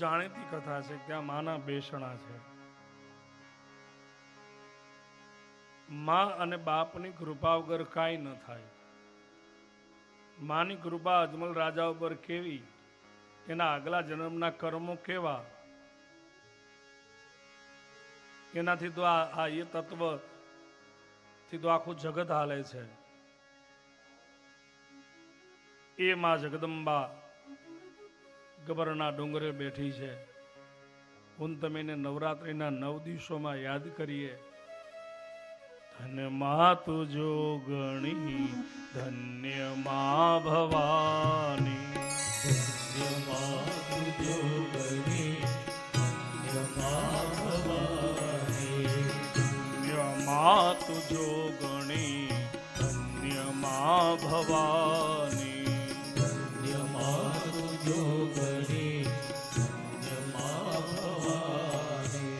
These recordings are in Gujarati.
જાણીતી કથા છે ત્યાં માના બેસણા છે. માં અને બાપની કૃપા વગર કાંઈ ન થાય. માની કૃપા અજમલ રાજા ઉપર કેવી? એના આગલા જન્મના કર્મો કેવા? એનાથી તો આ એ તત્વથી તો આખું જગત હાલે છે. એ માં જગદંબા ગબરના ડુંગરે બેઠી છે. હું તમે નવરાત્રિના નવ દિવસોમાં યાદ કરીએ. ધન્ય મા તુજો ગણી, ધન્ય ભવાની. તુજો ગણી, ધન્ય ભવાની.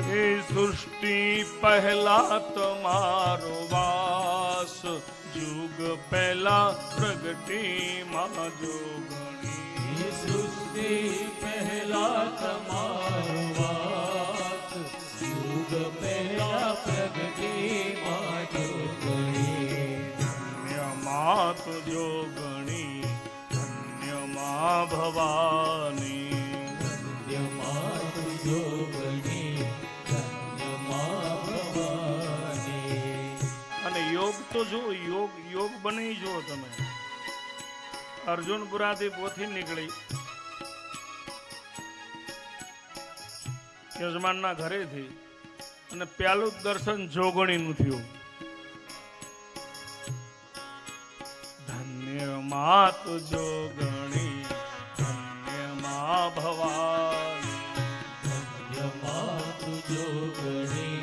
એ સૃષ્ટિ પહેલા તમારો વાસ. યુગ પહેલા પ્રગટી માં જોગણી સૃષ્ટિ પહેલા તમારો વાસ. યુગ પહેલા પ્રગટી માં જોગણી ધન્યમાં તુજો ધન્યમાં ભવાની. યોગ તો જો, યોગ યોગ બની જો તમે. અર્જુનપુરાથી પોથી નીકળી. યજમાનના ઘરેથી. અને પહેલું દર્શન જોગણીનું થયું. ધન્ય માત જોગણી, ધન્ય મા ભવાની. ધન્ય માત જોગણી.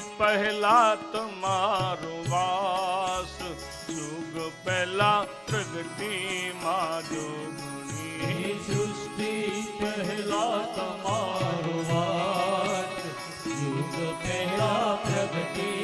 સુગની પહેલા તમારો વાસ. સુગ પહેલા પ્રગતિ માજો ગુણી. સૃષ્ટિ પહેલા તમારો વાસ. સુગ પહેલા પ્રગતિ